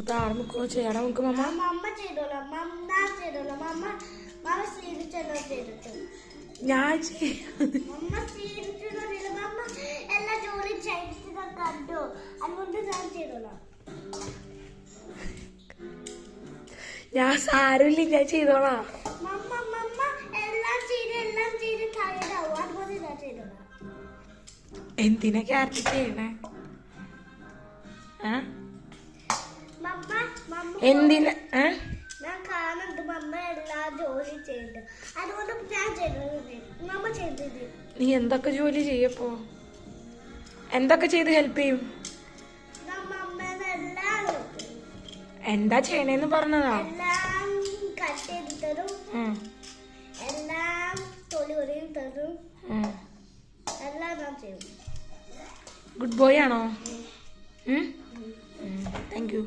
ചെയ്തോളാം. മമ്മ ചെയ്തോളാം. മമ്മ മമ്മ സ്വീകരിച്ചെല്ലാം ചെയ്തിട്ട്. ഞാൻ സ്വീകരിച്ചില്ല മമ്മ എല്ലാ ജോലി ചെയ്തിട്ട് കണ്ടു. അതുകൊണ്ട് ഞാൻ ചെയ്തോളാം. ഞാൻ സാരമില്ല ഞാൻ ചെയ്തോളാം. മമ്മ മമ്മ എല്ലാം ചെയ്ത് എല്ലാം ചെയ്ത് ടയർഡാവും അതുപോലെ ഞാൻ ചെയ്തോളാം. എന്തിനാ ക്യാരറ്റ് ചെയ്യണേ? മമ്മ എന്തിനാ? ഞാൻ കാണുന്നുണ്ട് മമ്മ എല്ലാ ജോലി ചെയ്യുന്നുണ്ട് അതുകൊണ്ട് ഞാൻ ചെയ്തത്. മമ്മ ചെയ്തത്. നീ എന്തൊക്കെ ജോലി ചെയ്യപ്പോ? എന്തൊക്കെ ചെയ്ത് ഹെൽപ്പ് ചെയ്യും. എന്താ ചെയ്യണേന്ന് പറഞ്ഞതാ? എല്ലാം കട്ട് ചെയ്ത് തരും. എല്ലാം തൊലി ഒരിയും തരും. എല്ലാം ഞാൻ ചെയ്യും. ഗുഡ് ബോയ് ആണോ? Thank you